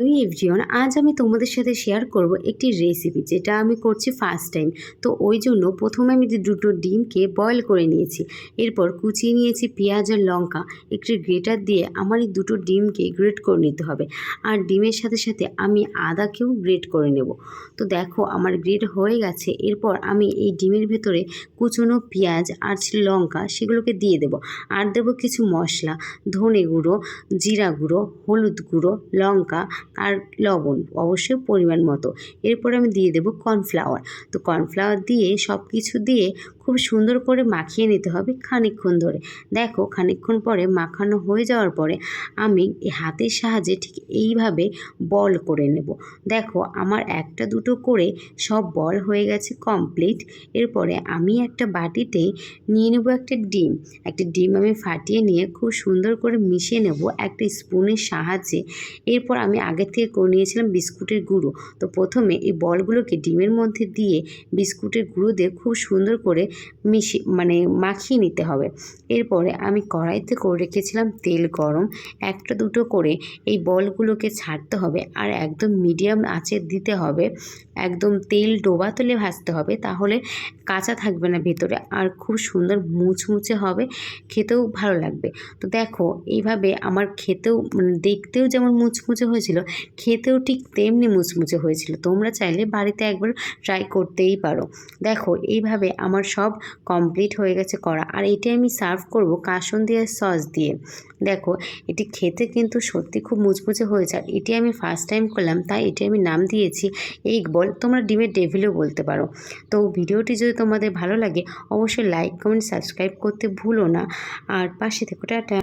ওই এভরিওয়ান আজ আমি তোমাদের সাথে শেয়ার করব একটি রেসিপি যেটা আমি করছি ফার্স্ট টাইম তো ওই জন্য প্রথমে আমি দুটো ডিমকে বয়েল করে নিয়েছি, এরপর কুচিয়ে নিয়েছি পেঁয়াজ আর লঙ্কা। একটি গ্রেটার দিয়ে আমার এই দুটো ডিমকে গ্রেট করে নিতে হবে। আর ডিমের সাথে সাথে আমি আদাকেও গ্রেট করে নেব। তো দেখো আমার গ্রেট হয়ে গেছে, এরপর আমি এই ডিমের ভেতরে কুচনো পেঁয়াজ আর লঙ্কা সেগুলোকে দিয়ে দেব। আর দেবো কিছু মশলা, ধনে গুঁড়ো, জিরা গুঁড়ো, হলুদ গুঁড়ো, লঙ্কা আর লবণ, অবশ্যই পরিমাণ মতো। এরপর আমি দিয়ে দেবো কর্নফ্লাওয়ার। তো কর্নফ্লাওয়ার দিয়ে সব কিছু দিয়ে খুব সুন্দর করে মাখিয়ে নিতে হবে খানিকক্ষণ ধরে। দেখো, খানিকক্ষণ পরে মাখানো হয়ে যাওয়ার পরে আমি হাতের সাহায্যে ঠিক এইভাবে বল করে নেব। দেখো, আমার একটা দুটো করে সব বল হয়ে গেছে কমপ্লিট। এরপরে আমি একটা বাটিতে নিয়ে নেব একটা ডিম। একটা ডিম আমি ফাটিয়ে নিয়ে খুব সুন্দর করে মিশিয়ে নেব একটা স্পুনের সাহায্যে। এরপর আমি আগে থেকে করে নিয়েছিলাম বিস্কুটের গুঁড়ো। তো প্রথমে এই বলগুলোকে ডিমের মধ্যে দিয়ে বিস্কুটের গুঁড়ো দিয়ে খুব সুন্দর করে মিশিয়ে মানে মাখিয়ে নিতে হবে। এরপরে আমি কড়াইতে করে রেখেছিলাম তেল গরম। একটা দুটো করে এই বলগুলোকে ছাড়তে হবে আর একদম মিডিয়াম আঁচে দিতে হবে। একদম তেল ডোবা তুলে ভাজতে হবে তাহলে কাঁচা থাকবে না ভেতরে আর খুব সুন্দর মুচমুচে হবে, খেতেও ভালো লাগবে। তো দেখো এইভাবে আমার খেতেও মানে দেখতেও যেমন মুচমুচে হয়েছিল খেতেও ঠিক তেমনি মুচমুচে হয়েছিল। তোমরা চাইলে বাড়িতে একবার ট্রাই করতেই পারো। দেখো, এইভাবে আমার সব কমপ্লিট হয়ে গেছে করা। আর এটি আমি সার্ভ করব কাসন দিয়ে সস দিয়ে। দেখো, এটি খেতে কিন্তু সত্যি খুব মুচমুচে হয়েছে। আর এটি আমি ফার্স্ট টাইম করলাম, তাই এটি আমি নাম দিয়েছি এগ বল তোমরা ডিমের ডেভিলও বলতে পারো। তো ভিডিওটি যদি তোমাদের ভালো লাগে, অবশ্যই লাইক কমেন্ট সাবস্ক্রাইব করতে ভুলো না। আর পাশে থেকে, টাটা।